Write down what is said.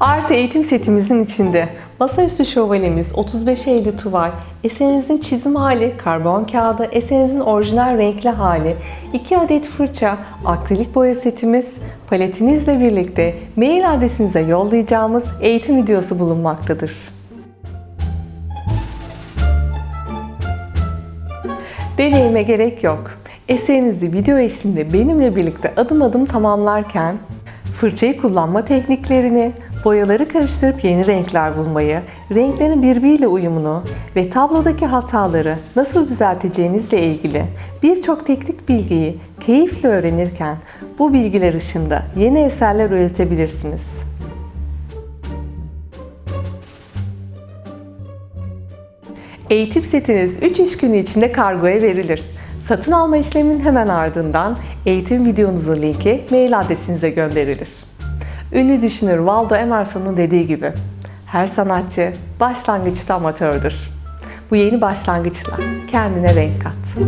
Artı eğitim setimizin içinde. Masaüstü şövalemiz, 35 50 tuval, eserinizin çizim hali, karbon kağıdı, eserinizin orijinal renkli hali, 2 adet fırça, akrilik boya setimiz, paletinizle birlikte mail adresinize yollayacağımız eğitim videosu bulunmaktadır. Deneyime gerek yok. Eserinizi video eşliğinde benimle birlikte adım adım tamamlarken fırçayı kullanma tekniklerini, boyaları karıştırıp yeni renkler bulmayı, renklerin birbiriyle uyumunu ve tablodaki hataları nasıl düzelteceğinizle ilgili birçok teknik bilgiyi keyifle öğrenirken bu bilgiler ışığında yeni eserler üretebilirsiniz. Eğitim setiniz 3 iş günü içinde kargoya verilir. Satın alma işleminin hemen ardından eğitim videonuzun linki mail adresinize gönderilir. Ünlü düşünür Waldo Emerson'un dediği gibi, her sanatçı başlangıçta amatördür. Bu yeni başlangıçla kendine renk kat.